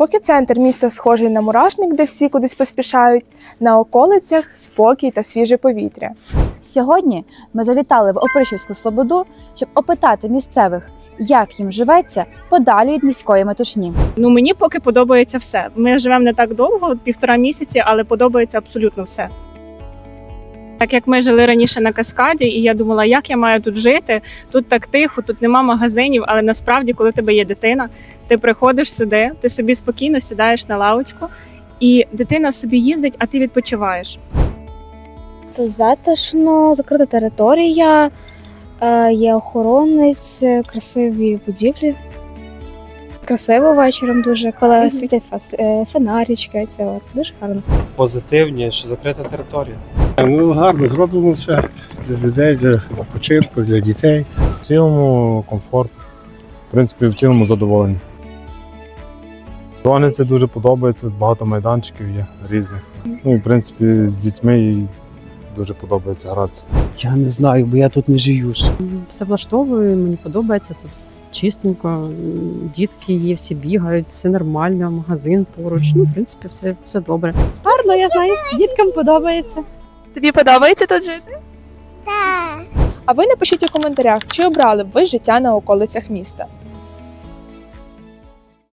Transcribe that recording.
Поки центр міста схожий на мурашник, де всі кудись поспішають, на околицях спокій та свіже повітря. Сьогодні ми завітали в Опришівську Слободу, щоб опитати місцевих, як їм живеться подалі від міської метушні. Ну мені поки подобається все. Ми живемо не так довго, півтора місяці, але подобається абсолютно все. Так як ми жили раніше на каскаді, і я думала, як я маю тут жити. Тут так тихо, тут нема магазинів, але насправді, коли тебе є дитина, ти приходиш сюди, ти собі спокійно сідаєш на лавочку, і дитина собі їздить, а ти відпочиваєш. Тут затишно, закрита територія, е, є охоронець, красиві будівлі. Красиво вечором дуже, коли Мгм. світять фас- е, це дуже гарно. позитивні, що закрита територія. Ну, гарно зроблено все для людей, для відпочинку, для дітей. В цілому комфорт, в принципі, в цілому задоволені. Вони це дуже подобається, багато майданчиків є різних. Ну і в принципі з дітьми їй дуже подобається гратися. Я не знаю, бо я тут не живу. ж. все влаштовує, мені подобається тут чистенько, дітки є, всі бігають, все нормально, магазин поруч. Ну, в принципі, все, все добре. Гарно, я знаю, діткам подобається. Тобі подобається тут жити? Так. А ви напишіть у коментарях, чи обрали б ви життя на околицях міста.